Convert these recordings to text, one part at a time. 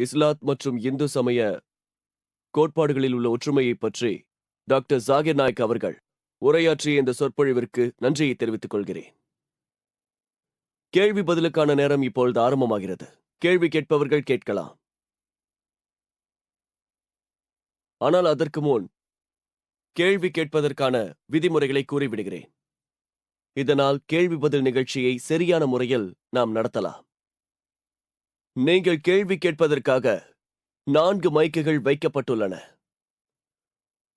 இஸ்லாத் மற்றும் இந்து சமய கோட்பாடுகளில் உள்ள ஒற்றுமையைப் பற்றி டாக்டர் ஜாகிர் நாயக் அவர்கள் உரையாற்றிய இந்த சொற்பொழிவிற்கு நன்றியை தெரிவித்துக் கொள்கிறேன். கேள்வி பதிலுக்கான நேரம் இப்பொழுது ஆரம்பமாகிறது. கேள்வி கேட்பவர்கள் கேட்கலாம். ஆனால் அதற்கு முன் கேள்வி கேட்பதற்கான விதிமுறைகளை கூறிவிடுகிறேன். இதனால் கேள்வி பதில் நிகழ்ச்சியை சரியான முறையில் நாம் நடத்தலாம். நீங்கள் கேள்வி கேட்பதற்காக நான்கு மைக்குகள் வைக்கப்பட்டுள்ளன.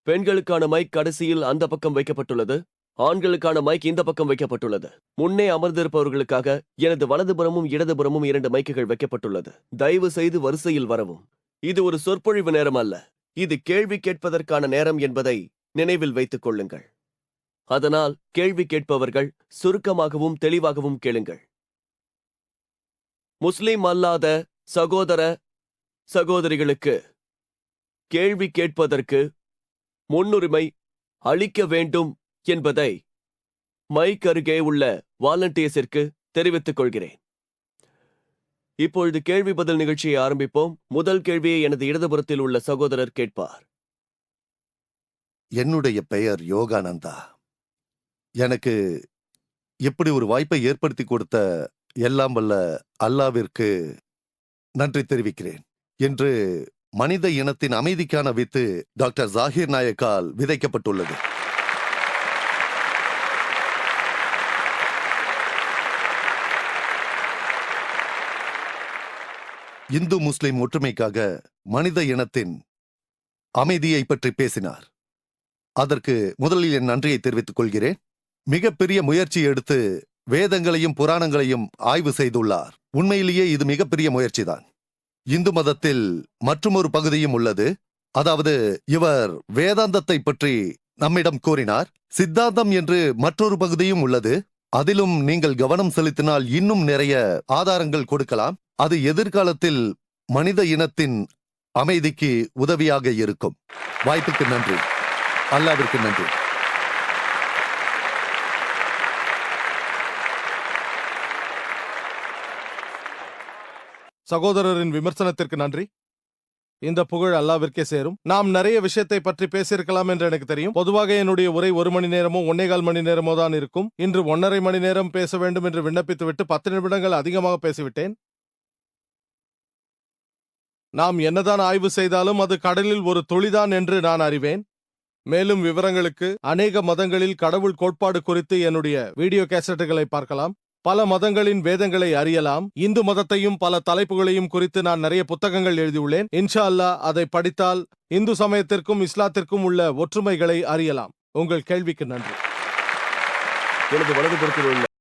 பெண்களுக்கான மைக் கடைசியில் அந்த பக்கம் வைக்கப்பட்டுள்ளது. ஆண்களுக்கான மைக் இந்த பக்கம் வைக்கப்பட்டுள்ளது. முன்னே அமர்ந்திருப்பவர்களுக்காக எனது வலதுபுறமும் இடதுபுறமும் இரண்டு மைக்குகள் வைக்கப்பட்டுள்ளது. தயவு செய்து வரிசையில் வரவும். இது ஒரு சொற்பொழிவு நேரம் அல்ல. இது கேள்வி கேட்பதற்கான நேரம் என்பதை நினைவில் வைத்துக் கொள்ளுங்கள். அதனால் கேள்வி கேட்பவர்கள் சுருக்கமாகவும் தெளிவாகவும் கேளுங்கள். முஸ்லிம் அல்லாத சகோதர சகோதரிகளுக்கு கேள்வி கேட்பதற்கு முன்னுரிமை அளிக்க வேண்டும் என்பதை மைக் அருகே உள்ள வாலண்டியர்ஸிற்கு தெரிவித்துக் கொள்கிறேன். இப்பொழுது கேள்வி பதில் நிகழ்ச்சியை ஆரம்பிப்போம். முதல் கேள்வியை எனது இடதுபுறத்தில் உள்ள சகோதரர் கேட்பார். என்னுடைய பெயர் யோகானந்தா. எனக்கு இப்படி ஒரு வாய்ப்பை ஏற்படுத்தி கொடுத்த எல்லாம் வல்ல அல்லாவிற்கு நன்றி தெரிவிக்கிறேன். என்று மனித இனத்தின் அமைதிக்கான வித்து டாக்டர் ஜாகிர் நாயக்கால் விதைக்கப்பட்டுள்ளது. இந்து முஸ்லிம் ஒற்றுமைக்காக மனித இனத்தின் அமைதியை பற்றி பேசினார். அதற்கு முதலில் என் நன்றியை தெரிவித்துக் கொள்கிறேன். மிகப்பெரிய முயற்சி எடுத்து வேதங்களையும் புராணங்களையும் ஆய்வு செய்துள்ளார். உண்மையிலேயே இது மிகப்பெரிய முயற்சிதான். இந்து மதத்தில் மற்றுமொரு பகுதியும் உள்ளது. அதாவது இவர் வேதாந்தத்தை பற்றி நம்மிடம் கூறினார். சித்தாந்தம் என்று மற்றொரு பகுதியும் உள்ளது. அதிலும் நீங்கள் கவனம் செலுத்தினால் இன்னும் நிறைய ஆதாரங்கள் கொடுக்கலாம். அது எதிர்காலத்தில் மனித இனத்தின் அமைதிக்கு உதவியாக இருக்கும். வாய்ப்புக்கு நன்றி. அல்லாவிற்கு நன்றி. சகோதரரின் விமர்சனத்திற்கு நன்றி. இந்த புகழ் அல்லாவிற்கே சேரும். நாம் நிறைய விஷயத்தை பற்றி பேசியிருக்கலாம் என்று எனக்கு தெரியும். பொதுவாக என்னுடைய உரை ஒரு மணி நேரமோ ஒன்னேகால் மணி நேரமோ தான் இருக்கும். இன்று ஒன்றரை மணி நேரம் பேச வேண்டும் என்று விண்ணப்பித்துவிட்டு பத்து நிமிடங்கள் அதிகமாக பேசிவிட்டேன். நாம் என்னதான் ஆய்வு செய்தாலும் அது கடலில் ஒரு துளிதான் என்று நான் அறிவேன். மேலும் விவரங்களுக்கு அநேக மதங்களில் கடவுள் கோட்பாடு குறித்து என்னுடைய வீடியோ கேசட்டுகளை பார்க்கலாம். பல மதங்களின் வேதங்களை அறியலாம். இந்து மதத்தையும் பல தலைப்புகளையும் குறித்து நான் நிறைய புத்தகங்கள் எழுதியுள்ளேன். இன்ஷா அல்லாஹ் அதை படித்தால் இந்து சமயத்திற்கும் இஸ்லாத்திற்கும் உள்ள ஒற்றுமைகளை அறியலாம். உங்கள் கேள்விக்கு நன்றி. எனது வலதுபுறத்தில்